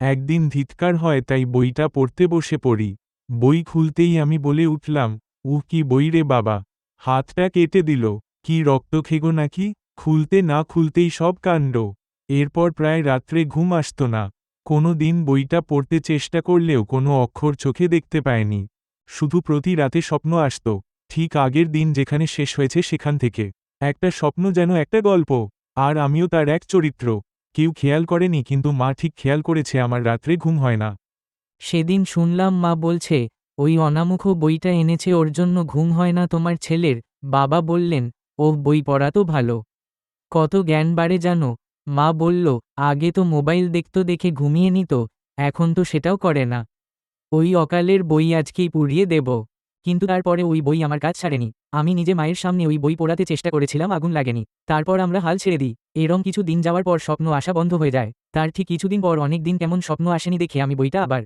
একদিন ধিৎকার হয় তাই বইটা পড়তে বসে পড়ি। বই খুলতেই আমি বলে উঠলাম, উহ, কি বই রে বাবা। হাতটা কেটে দিল। কি রক্ত খেগো নাকি? খুলতে না খুলতেই সব কাণ্ড। এরপর প্রায় রাত্রে ঘুম আসত না। কোনো দিন বইটা পড়তে চেষ্টা করলেও কোনো অক্ষর চোখে দেখতে পায়নি। শুধু প্রতি রাতে স্বপ্ন আসত, ঠিক আগের দিন যেখানে শেষ হয়েছে সেখান থেকে। একটা স্বপ্ন যেন একটা গল্প, আর আমিও তার এক চরিত্র। কেউ খেয়াল করেনি কিন্তু মা ঠিক খেয়াল করেছে আমার রাত্রে ঘুম হয় না। সেদিন শুনলাম মা বলছে, ওই অনামুখ বইটা এনেছে, ওর জন্য ঘুম হয় না তোমার ছেলের। বাবা বললেন ও বই পড়া তো ভালো। কত জ্ঞান বাড়ে জানো? মা বলল, আগে তো মোবাইল দেখত দেখে ঘুমিয়ে নিত, এখন তো সেটাও করে না। ওই অকালের বই আজকেই পুড়িয়ে দেব। কিন্তু তারপরে ওই বই আমার কাজ ছাড়েনি। আমি নিজে মায়ের সামনে ওই বই পড়াতে চেষ্টা করেছিলাম, আগুন লাগেনি। তারপর আমরা হাল ছেড়ে দিই। এরম কিছু দিন যাওয়ার পর স্বপ্ন আসা বন্ধ হয়ে যায়। তার ঠিক কিছুদিন পর অনেক দিন কেমন স্বপ্ন আসেনি দেখে আমি বইটা আবার